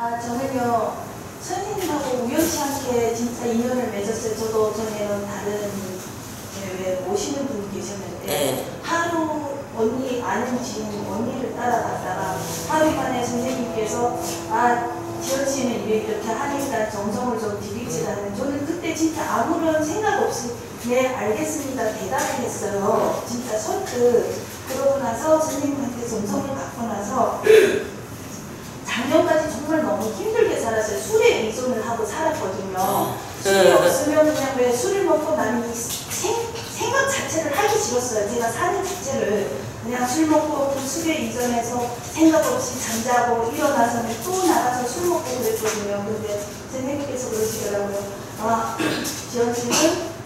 아 저는요 선생님하고 우연치 않게 진짜 인연을 맺었어요. 저도 전에는 다른 이제 왜 모시는 분이 계셨는데 네. 하루 언니 아는 지인 언니를 따라갔다가 하루 만에 선생님께서 아 지연 씨는 이렇게 이렇게 하니까 정성을 좀 들이시라는 저는 그때 진짜 아무런 생각 없이 네 알겠습니다 대답을 했어요. 진짜 선뜻 그러고 나서 선생님한테 정성을 받고 나서 작년까지 정말 너무 힘들게 살았어요. 술에 의존을 하고 살았거든요. 술이 네. 없으면 그냥 왜 술을 먹고 나는 이 생, 생각 자체를 하기 싫었어요. 제가 사는 자체를 그냥 술 먹고 그 술에 의존해서 생각 없이 잠자고 일어나서는 또 나가서 술 먹고 그랬거든요. 근데 선생님께서 그러시더라고요. 아, 지연 씨는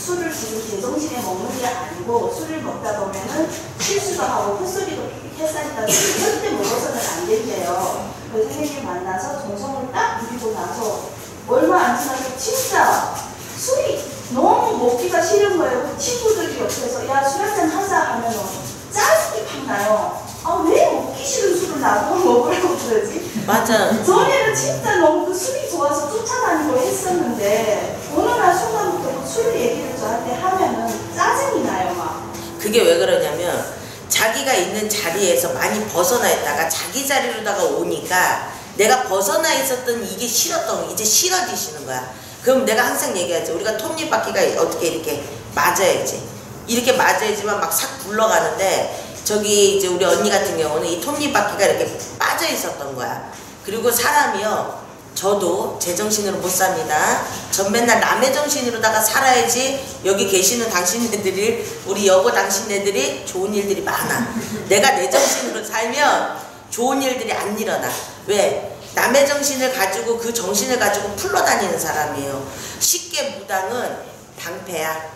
술을 지금 제정신에 먹는 게 아니고 술을 먹다 보면은 실수도 하고 헛소리도 햇살이다 절대 먹어서는 안 된대요. 그 선생님 만나서 정성을 딱 부리고 나서 얼마 안 지나서 진짜 술이 너무 먹기가 싫은 거예요. 그 친구들이 옆에서 야 술 한잔 하자 하면은 짜증이 팍 나요. 아 왜 먹기 싫은 술을 나보고 먹으라고 그러지? 맞아. 전에는 진짜 너무 그 술이 좋아서 쫓아다니고 했었는데 어느 날 순간부터 그술 얘기를 저한테 하면은 짜증이 나요 막. 그게 왜 그러냐면 자기가 있는 자리에서 많이 벗어나 있다가 자기 자리로다가 오니까 내가 벗어나 있었던 이게 싫었던 게 이제 싫어지시는 거야. 그럼 내가 항상 얘기하지. 우리가 톱니 바퀴가 어떻게 이렇게 맞아야지. 이렇게 맞아야지만 막 싹 굴러가는데 저기 이제 우리 언니 같은 경우는 이 톱니 바퀴가 이렇게 빠져 있었던 거야. 그리고 사람이요. 저도 제 정신으로 못 삽니다. 전 맨날 남의 정신으로다가 살아야지 여기 계시는 당신네들이 우리 여고 당신네들이 좋은 일들이 많아. 내가 내 정신으로 살면 좋은 일들이 안 일어나. 왜? 남의 정신을 가지고 그 정신을 가지고 풀러다니는 사람이에요. 쉽게 무당은 방패야.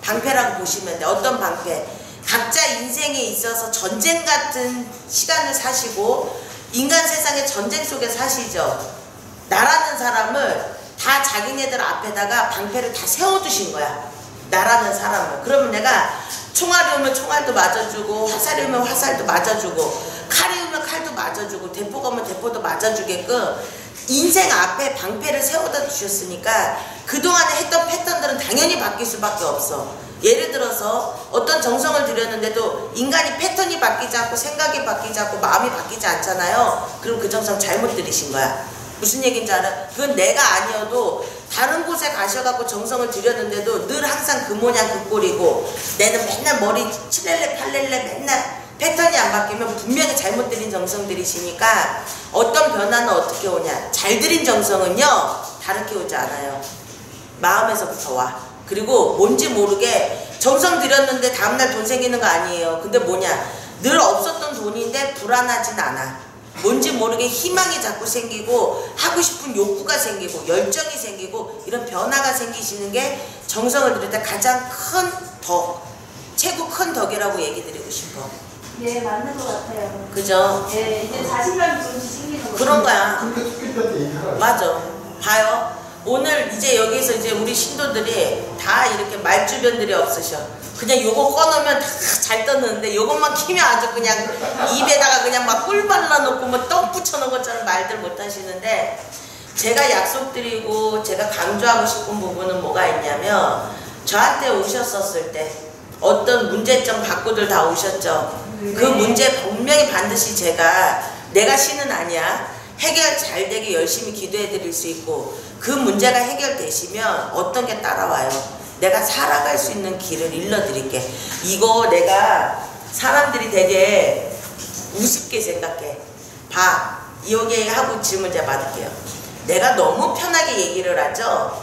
방패라고 보시면 돼. 어떤 방패? 각자 인생에 있어서 전쟁 같은 시간을 사시고 인간 세상의 전쟁 속에 사시죠. 나라는 사람을 다 자기네들 앞에다가 방패를 다 세워두신 거야. 나라는 사람을. 그러면 내가 총알이 오면 총알도 맞아주고 화살이 오면 화살도 맞아주고 칼이 오면 칼도 맞아주고 대포가 오면 대포도 맞아주게끔 인생 앞에 방패를 세워다 주셨으니까 그동안에 했던 패턴들은 당연히 바뀔 수밖에 없어. 예를 들어서 어떤 정성을 들였는데도 인간이 패턴이 바뀌지 않고 생각이 바뀌지 않고 마음이 바뀌지 않잖아요. 그럼 그 정성 잘못 들이신 거야. 무슨 얘기인지 알아? 그건 내가 아니어도 다른 곳에 가셔갖고 정성을 들였는데도 늘 항상 그 모양 그 꼴이고 내는 맨날 머리 칠렐레 팔렐레 맨날 패턴이 안 바뀌면 분명히 잘못 들인 정성들이시니까 어떤 변화는 어떻게 오냐? 잘 들인 정성은요 다르게 오지 않아요. 마음에서부터 와. 그리고 뭔지 모르게 정성 들였는데 다음날 돈 생기는 거 아니에요. 근데 뭐냐? 늘 없었던 돈인데 불안하진 않아 뭔지 모르게 희망이 자꾸 생기고 하고 싶은 욕구가 생기고 열정이 생기고 이런 변화가 생기시는 게 정성을 들일 때 가장 큰 덕, 최고 큰 덕이라고 얘기 드리고 싶어. 네 맞는 것 같아요. 그죠? 네 이제 자신감이 좀 생기는 거. 그런 거야. 맞아. 봐요. 오늘 이제 여기서 이제 우리 신도들이 다 이렇게 말주변들이 없으셔. 그냥 요거 꺼놓으면 다 잘 떴는데 요것만 키면 아주 그냥 입에다가 그냥 막 꿀 발라놓고 뭐 떡 붙여놓은 것처럼 말들 못 하시는데 제가 약속드리고 제가 강조하고 싶은 부분은 뭐가 있냐면 저한테 오셨었을 때 어떤 문제점 갖고들 다 오셨죠. 그 네. 문제 분명히 반드시 제가 내가 신은 아니야. 해결 잘 되게 열심히 기도해 드릴 수 있고 그 문제가 해결되시면 어떤 게 따라와요. 내가 살아갈 수 있는 길을 일러 드릴게. 이거 내가 사람들이 되게 우습게 생각해. 봐. 여기 하고 질문 제가 받을게요. 내가 너무 편하게 얘기를 하죠.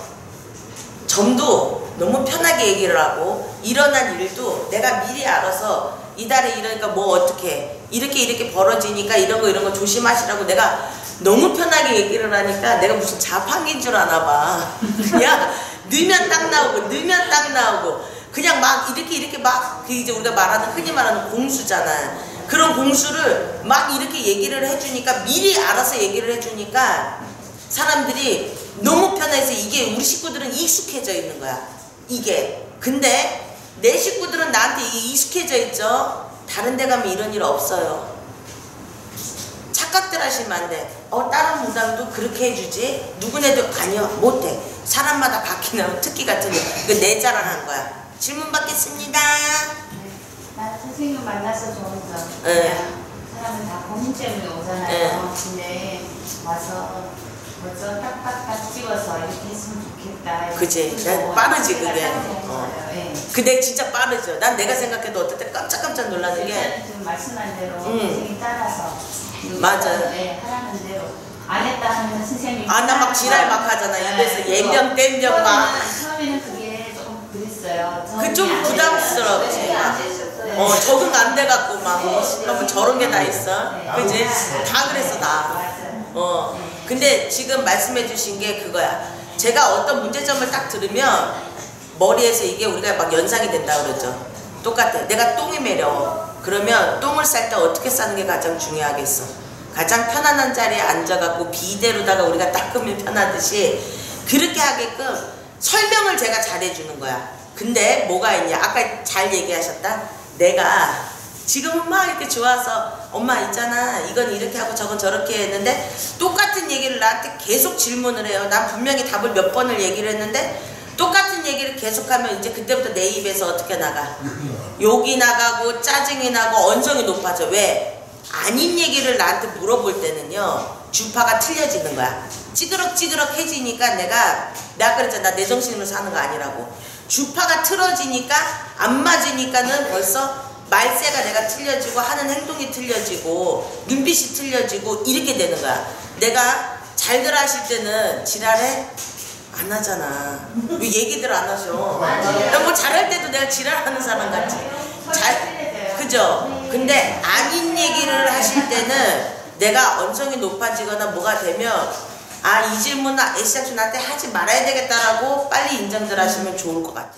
점도 너무 편하게 얘기를 하고 일어난 일도 내가 미리 알아서 이달에 이러니까 뭐 어떻게 이렇게 이렇게 벌어지니까 이런 거 이런 거 조심하시라고 내가 너무 편하게 얘기를 하니까 내가 무슨 자판기인 줄 아나 봐 그냥 넣으면 딱 나오고 넣으면 딱 나오고 그냥 막 이렇게 이렇게 막그 이제 우리가 말하는 흔히 말하는 공수잖아 그런 공수를 막 이렇게 얘기를 해주니까 미리 알아서 얘기를 해주니까 사람들이 너무 편해서 이게 우리 식구들은 익숙해져 있는 거야. 이게. 근데 내 식구들은 나한테 이게 익숙해져 있죠. 다른 데 가면 이런 일 없어요. 착각들 하시면 안 돼. 어, 다른 무당도 그렇게 해주지? 누구네도 아니요, 못해. 사람마다 바뀌는 특기 같은 거. 이거 내 자랑한 거야. 질문 받겠습니다. 난 선생님 만나서 좋은 점. 네. 사람은 다 고민 때문에 오잖아요. 근데 와서 먼저 딱딱딱 찍어서 이렇게 했으면 좋겠다. 난 빠르지, 그게. 어. 예. 근데 진짜 빠르죠. 난 내가 생각해도 어떨 때 깜짝깜짝 놀라는 게 지금 말씀한 대로 음. 선생님 따라서 맞아요. 네, 하라는 대로 안 했다 하면 선생님이 아, 나 막 지랄 막 하잖아. 입에서 예명, 땜명 막. 처음에는, 그게 조금 그랬어요. 그 좀 부담스럽지. 네. 어, 적응 안 돼갖고 막, 어, 뭐 저런 게 다 있어. 네. 그지? 다 그랬어, 나. 어. 근데 지금 말씀해 주신 게 그거야. 제가 어떤 문제점을 딱 들으면 머리에서 이게 우리가 막 연상이 된다 그러죠. 똑같아. 내가 똥이 매려워. 그러면 똥을 쌀 때 어떻게 싸는 게 가장 중요하겠어. 가장 편안한 자리에 앉아갖고 비대로다가 우리가 닦으면 편하듯이 그렇게 하게끔 설명을 제가 잘해주는 거야. 근데 뭐가 있냐? 아까 잘 얘기하셨다. 내가 지금은 막 이렇게 좋아서 엄마 있잖아 이건 이렇게 하고 저건 저렇게 했는데 똑같은 얘기를 나한테 계속 질문을 해요. 난 분명히 답을 몇 번을 얘기를 했는데 똑같은 얘기를 계속하면 이제 그때부터 내 입에서 어떻게 나가? 욕이 나가고 짜증이 나고 언성이 높아져. 왜? 아닌 얘기를 나한테 물어볼 때는요 주파가 틀려지는 거야. 찌그럭찌그럭해지니까 내가 내가 그랬잖아 나 내 정신으로 사는 거 아니라고. 주파가 틀어지니까 안 맞으니까는 벌써 말세가 내가 틀려지고 하는 행동이 틀려지고 눈빛이 틀려지고 이렇게 되는 거야. 내가 잘들 하실 때는 지랄해? 안 하잖아. 왜 얘기들 안 하셔? 뭐 잘할 때도 내가 지랄하는 사람 같지. 잘 그죠? 근데 아닌 얘기를 하실 때는 내가 언성이 높아지거나 뭐가 되면 아 이 질문은 애시장춘한테 하지 말아야 되겠다라고 빨리 인정들 하시면 좋을 것 같아.